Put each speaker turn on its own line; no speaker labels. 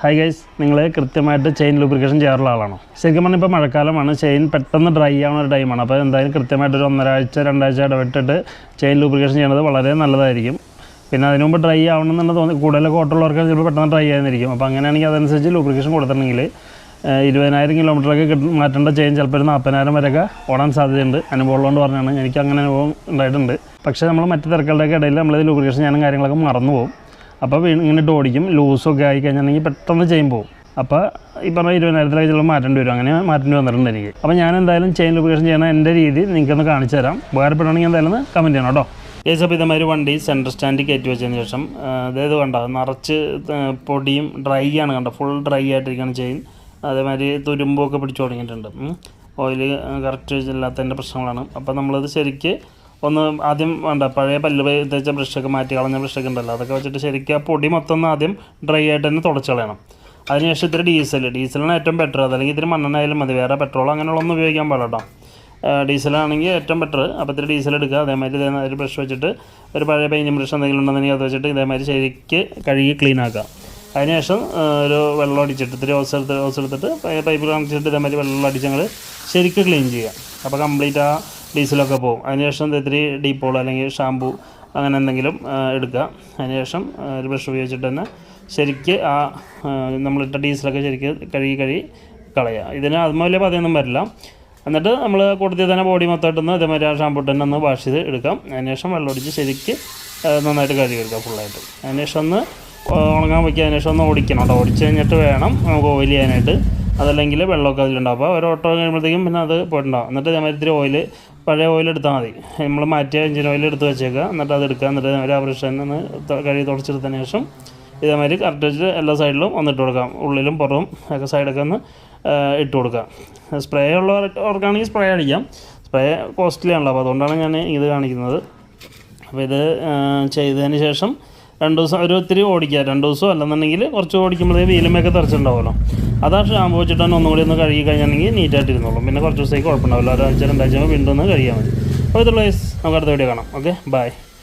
Hi guys നിങ്ങൾ കൃത്യമായിട്ട് chain lubrication ചെയ്യാറുള്ള ആളാണോ? ശരിക്കും പറഞ്ഞാൽ ഇപ്പോൾ മഴക്കാലമാണ് ചെയിൻ പെട്ടെന്ന് ഡ്രൈ ആവുന്ന ഒരു ടൈമാണ് അപ്പോൾ എന്തായാലും കൃത്യമായിട്ട് ഒരു ഒന്നരാഴ്ച രണ്ടാഴ്ച ഇടവിട്ടിട്ട് ചെയിൻ ലൂബ്രിക്കേഷൻ ചെയ്യുന്നത് വളരെ നല്ലതായിരിക്കും. പിന്നെ അതിനു മുമ്പ് ഡ്രൈ ആവണമെന്നുള്ള തോന്നി കൂടുതൽ കോട്ടുള്ളവർക്ക് ചിലപ്പോൾ പെട്ടെന്ന് ഡ്രൈ ആയിരിക്കും അപ്പോൾ അങ്ങനെയാണെങ്കിൽ അതനുസരിച്ച് ലൂബ്രിക്കേഷൻ കൊടുത്തിട്ടുണ്ടെങ്കിൽ ഇരുപതിനായിരം കിലോമീറ്ററൊക്കെ കിട്ടും മാറ്റേണ്ട ചെയിൻ ചിലപ്പോൾ ഒരു നാൽപ്പതിനായിരം വരെയൊക്കെ ഓടാൻ സാധ്യതയുണ്ട്. അനുഭവമുള്ളതുകൊണ്ട് പറഞ്ഞാണ്. എനിക്ക് അങ്ങനെ അനുഭവം ഉണ്ടായിട്ടുണ്ട്. പക്ഷേ നമ്മൾ മറ്റു തിരക്കുകളുടെയൊക്കെ ഇടയിൽ നമ്മളിത് ലൂബ്രിക്കേഷൻ ചെയ്യാനും കാര്യങ്ങളൊക്കെ മറന്നു പോകും. അപ്പോൾ ഇങ്ങനെ ഓടിക്കും. ലൂസൊക്കെ ആയി കഴിഞ്ഞിട്ടുണ്ടെങ്കിൽ പെട്ടെന്ന് ചെയിൻ പോകും അപ്പോൾ ഈ പറഞ്ഞ ഇരുപതിനായിരത്തിലേക്ക് ചിലപ്പോൾ മാറ്റേണ്ടി വരും. അങ്ങനെ മാറ്റേണ്ടി വന്നിട്ടുണ്ട് എനിക്ക്. അപ്പോൾ ഞാൻ എന്തായാലും ചെയിൻ ലൊക്കേഷൻ ചെയ്യണ എന്റെ രീതി നിങ്ങൾക്കൊന്ന് കാണിച്ചു തരാം. ഉപകാരപ്പെടുകയാണെങ്കിൽ എന്തായാലും ഒന്ന് കമന്റ് ചെയ്യണം കേട്ടോ. ഏസ് അപ്പോൾ ഇതേമാതിരി വണ്ടി സെന്റർ സ്റ്റാൻഡിൽ കയറ്റി വെച്ചതിന് ശേഷം അതായത് കണ്ട നിറച്ച് പൊടിയും ഡ്രൈ ആണ് കണ്ട ഫുൾ ഡ്രൈ ആയിട്ടിരിക്കുകയാണ് ചെയിൻ അതേമാതിരി തുരുമ്പൊക്കെ പിടിച്ചു തുടങ്ങിയിട്ടുണ്ട്. ഓയിൽ കറക്റ്റ് ഇല്ലാത്തതിന്റെ പ്രശ്നങ്ങളാണ്. അപ്പോൾ നമ്മളത് ശരിക്ക് ഒന്ന് ആദ്യം വേണ്ട പഴയ പല്ല് തേച്ച ബ്രഷൊക്കെ മാറ്റി കളഞ്ഞ ബ്രഷൊക്കെ ഉണ്ടല്ലോ അതൊക്കെ വെച്ചിട്ട് ശരിക്കും ആ പൊടി മൊത്തം ഒന്ന് ആദ്യം ഡ്രൈ ആയിട്ട് തന്നെ തുടച്ച് കളയണം. അതിനുശേഷം ഇത്തിരി ഡീസൽ ഡീസലാണ് ഏറ്റവും ബെറ്റർ. അതല്ലെങ്കിൽ ഇത്തിരി മണ്ണെണ്ണ ആയാലും മതി വേറെ പെട്രോൾ അങ്ങനെയുള്ളൊന്നും ഉപയോഗിക്കാൻ പാടില്ല ഡീസലാണെങ്കിൽ ഏറ്റവും ബെറ്റർ. അപ്പോൾ ഇത്തിരി ഡീസൽ എടുക്കുക. അതേമാതിരി ഒരു ബ്രഷ് വെച്ചിട്ട് ഒരു പഴയ പെയിന്റിങ് ബ്രഷ് എന്തെങ്കിലും ഉണ്ടെന്നുണ്ടെങ്കിൽ അത് വെച്ചിട്ട് ഇതേമാതിരി ശരിക്ക് കഴുകി ക്ലീൻ ആക്കുക. അതിനുശേഷം ഒരു വെള്ളം അടിച്ചിട്ട് ഇത്തിരി ഓസ് എടുത്ത് ഓസ് എടുത്തിട്ട് പൈപ്പ് കാണിച്ചിട്ട് ഇതേമാതിരി വെള്ളം അടിച്ച് ഞങ്ങൾ ശരിക്കും ക്ലീൻ ചെയ്യുക. അപ്പോൾ കംപ്ലീറ്റ് ആ ഡീസലൊക്കെ പോകും. അതിനുശേഷം ഇത്തിരി ഡീപ്പോൾ അല്ലെങ്കിൽ ഷാമ്പു അങ്ങനെ എന്തെങ്കിലും എടുക്കുക. അതിനുശേഷം ഒരു ബ്രഷ് ഉപയോഗിച്ചിട്ട് തന്നെ ശരിക്ക് ആ നമ്മളിട്ട ഡീസലൊക്കെ ശരിക്ക് കഴുകി കഴുകി കളയുക. ഇതിന് അതും പതിയൊന്നും വരില്ല. എന്നിട്ട് നമ്മൾ കൂട്ടത്തിൽ തന്നെ ബോഡി മൊത്തമായിട്ടൊന്ന് ഇതേമാതിരി ആ ഷാമ്പൂ തന്നെ ഒന്ന് വാഷ് ചെയ്ത് എടുക്കാം. അതിനുശേഷം വെള്ളം ഒടിച്ച് ശരിക്ക് നന്നായിട്ട് കഴുകി എടുക്കാം ഫുള്ളായിട്ട് അതിനുശേഷം ഒന്ന് ഉണങ്ങാൻ വയ്ക്കുക. അതിനുശേഷം ഒന്ന് ഓടിക്കണം കേട്ടോ. ഓടിച്ച് കഴിഞ്ഞിട്ട് വേണം നമുക്ക് ഓയിൽ ചെയ്യാനായിട്ട്. അതല്ലെങ്കിൽ വെള്ളമൊക്കെ അതിലുണ്ടാവും. അപ്പോൾ ഒരു ഓട്ടോ കഴിയുമ്പോഴത്തേക്കും പിന്നെ അത് പോയിട്ടുണ്ടാവും. എന്നിട്ട് ഇതേമാതിരി ഓയിൽ പഴയ ഓയിൽ എടുത്താൽ മതി. നമ്മൾ മാറ്റിയ എഞ്ചിൻ ഓയിൽ എടുത്ത് വെച്ചേക്കുക എന്നിട്ട് അത് എടുക്കുക എന്നിട്ട് ഒരു ആവറേഷൻ ഒന്ന് കഴുകി തുടച്ചെടുത്തതിന് ശേഷം ഇതേമാതിരി കറക്റ്റ് എല്ലാ സൈഡിലും ഒന്നിട്ട് കൊടുക്കാം. ഉള്ളിലും പുറവും ഒക്കെ സൈഡൊക്കെ ഒന്ന് ഇട്ട് കൊടുക്കാം. സ്പ്രേ ഉള്ളവർക്കാണെങ്കിൽ സ്പ്രേ അടിക്കാം. സ്പ്രേ കോസ്റ്റ്ലി ആണല്ലോ. അപ്പോൾ അതുകൊണ്ടാണ് ഞാൻ ഇത് കാണിക്കുന്നത്. അപ്പോൾ ഇത് ചെയ്തതിന് ശേഷം രണ്ട് ദിവസം ഒരു ഒത്തിരി ഓടിക്കുക. രണ്ട് ദിവസം അല്ലെന്നുണ്ടെങ്കിൽ കുറച്ച് ഓടിക്കുമ്പോഴേ വീലുമൊക്കെ തെറിച്ചിട്ടുണ്ടാവുമല്ലോ. അതാ ഷാമ്പു വെച്ചിട്ട് തന്നെ ഒന്നുകൂടി ഒന്ന് കഴുകി കഴിഞ്ഞാണെങ്കിൽ നീറ്റായിട്ട് ഇരുന്നോളും. പിന്നെ കുറച്ച് ദിവസത്തേക്ക് കുഴപ്പമുണ്ടാവില്ല. ഒരാഴ്ച രണ്ടാഴ്ച വീണ്ടും ഒന്ന് കഴിയാൻ മതി. അപ്പോൾ ഇതുള്ള നമുക്ക് അടുത്ത വീഡിയോ കാണാം. Okay bye